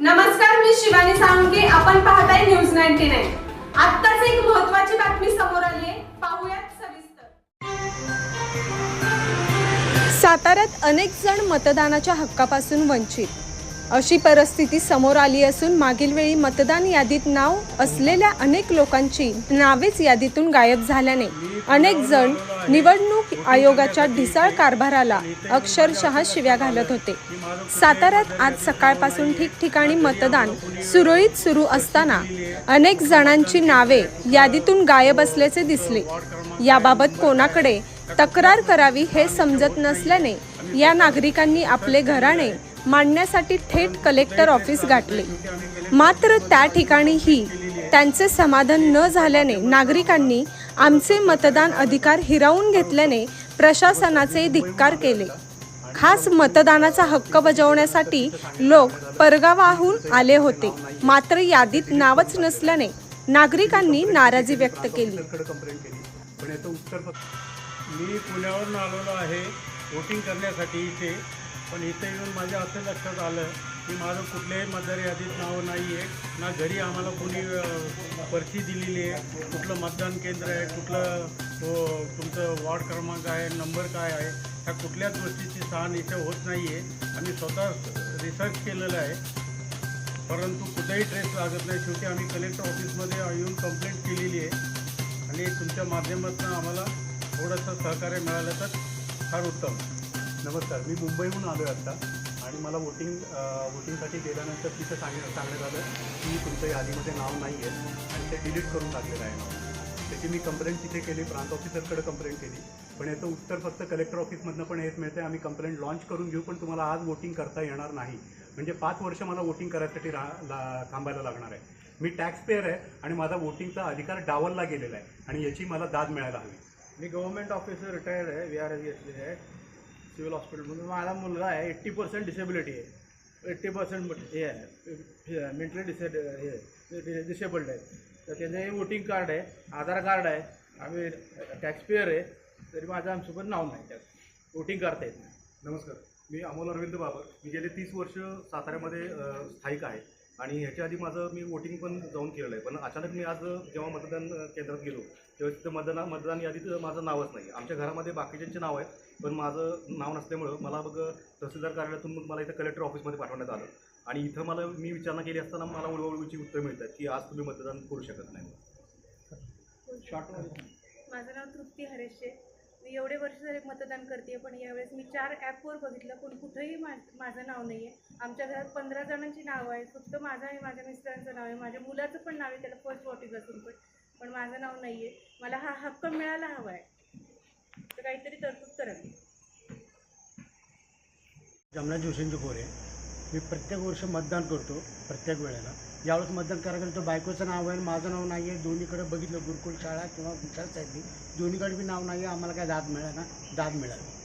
नमस्कार मी शिवानी साळुंके. आपण पाहताय न्यूज नाईन्टी नाईन आत्ताच एक महत्वाची बातमी समोर आली आहे पाहूयात सविस्तर. साताऱ्यात अनेक जण मतदानाच्या हक्कापासून वंचित. अशी परिस्थिती समोर आली असून मागील वेळी मतदान यादीत नाव असलेल्या अनेक लोकांची नावेच यादीतून गायब झाल्याने अनेक जण निवडणूक आयोगाच्या ढिसाळ कारभाराला अक्षरशः शिव्या घालत होते. साताऱ्यात आज सकाळपासून ठिकठिकाणी मतदान सुरळीत सुरू असताना अनेक जणांची नावे यादीतून गायब असल्याचे दिसले. याबाबत कोणाकडे तक्रार करावी हे समजत नसल्याने या नागरिकांनी आपले घराणे मांडण्यासाठी थेट कलेक्टर ऑफिस गाठले. मात्र त्या ठिकाणीही त्यांचे समाधान न झाल्याने नागरिकांनी आमचे मतदान अधिकार हिरावून घेतल्याने प्रशासनाचे धिक्कार केले. खास मतदानाचा हक्क बजावण्यासाठी लोक परगावाहून आले होते. मात्र यादीत नावच नसल्याने नागरिकांनी नाराजी व्यक्त केली. मी पुण्यावरून आलेलो आहे. वोटिंग करण्यासाठी इथे. पण इथे येऊन माझ्या असं लक्षात आलं की माझं कुठल्याही मतदार यादीत नाव नाही आहे ना घरी आम्हाला कोणी पर्ची दिलेली आहे. कुठलं मतदान केंद्र आहे कुठलं हो, तुमचं वॉर्ड क्रमांक आहे नंबर काय आहे ह्या कुठल्याच गोष्टीची सहान इथे होत नाही आहे आम्ही स्वतः रिसर्च केलेलं आहे. परंतु कुठेही ट्रेस लागत नाही. शेवटी आम्ही कलेक्टर ऑफिसमध्ये येऊन कंप्लेंट केलेली आहे. आणि तुमच्या माध्यमातून आम्हाला थोडंसं सहकार्य मिळालं तर फार उत्तम. नमस्कार. मी मुंबईहून आलो आहे आत्ता आणि मला वोटिंग वोटिंगसाठी गेल्यानंतर तिथं सांग सांगण्यात आलं की तुमच्या यादीमध्ये नाव नाही आहे आणि ते डिलीट करून टाकलेलं आहे. नाव त्याची मी कंप्लेंट तिथे केली प्रांत ऑफिसरकडे कंप्लेंट केली. पण याचं उत्तर फक्त कलेक्टर ऑफिसमधनं पण येत मिळते आम्ही कंप्लेंट लॉन्च करून घेऊ पण तुम्हाला आज वोटिंग करता येणार नाही. म्हणजे पाच वर्ष मला वोटिंग करायसाठी रा ला थांबायला लागणार आहे. मी टॅक्स पेअर आहे आणि माझा वोटिंगचा अधिकार डावलला गेलेला आहे. आणि याची मला दाद मिळायला हवी. मी गव्हर्नमेंट ऑफिसर रिटायर्ड आहे वी आर एस घेतलेले आहे. सिव्हिल हॉस्पिटलमधून म्हणजे माझा मुलगा आहे एट्टी पर्सेंट डिसेबिलिटी आहे. एट्टी पर्सेंट हे आहे मेंटली डिसे हे डिसेबल्ड म्हणजे आहे. तर त्याचं हे वोटिंग कार्ड आहे आधार कार्ड आहे आम्ही टॅक्सपेअर आहे तरी माझं आमच्यासोबत नाव नाही त्यात. वोटिंग करता येत नाही. नमस्कार. मी अमोल अरविंद बाबर. मी गेले तीस वर्ष साताऱ्यामध्ये स्थायिक आहे. आणि ह्याच्या आधी माझं मी वोटिंग पण जाऊन केलेलं आहे. पण अचानक मी आज जेव्हा मतदान केंद्रात गेलो तेव्हा तिथं मतदान मतदान यादीत माझं नावच नाही. आमच्या घरामध्ये बाकीच्यांचे नाव आहेत पण माझं नाव नसल्यामुळं मला मग तहसीलदार कार्यालयातून मग मला इथं कलेक्टर ऑफिसमध्ये पाठवण्यात आलं. आणि इथं मला मी विचारणा केली असताना मला उडवळीची उत्तर मिळतात की आज तुम्ही मतदान करू शकत नाही. माझं नाव तृप्ती हरेशे. एवढे वर्ष झाले मतदान करते पण यावेळेस मी चार ॲपवर बघितलं. पण कुठंही मा माझं नाव नाही आहे आमच्या घरात पंधरा जणांची नावं आहेत. फक्त माझं आणि माझ्या मिस्टरांचं नाव आहे. माझ्या मुलाचं पण नाव आहे. त्याला फर्स्ट वोटिंग असून पण. पण माझं नाव नाही आहे मला हा हक्क मिळायला हवा आहे. तर काहीतरी तरतूद करावी जमना जोशींचे आहे. मी प्रत्येक वर्ष मतदान करतो प्रत्येक वेळेला. यावेळेस मतदान करायला तो तर बायकोचं नाव आहे आणि माझं नाव नाही आहे दोन्हीकडे बघितलं गुरुकुल शाळा किंवा विचार साईडनी दोन्हीकडे बी नाव नाही आहे आम्हाला काय दाद मिळाला दाद मिळाली.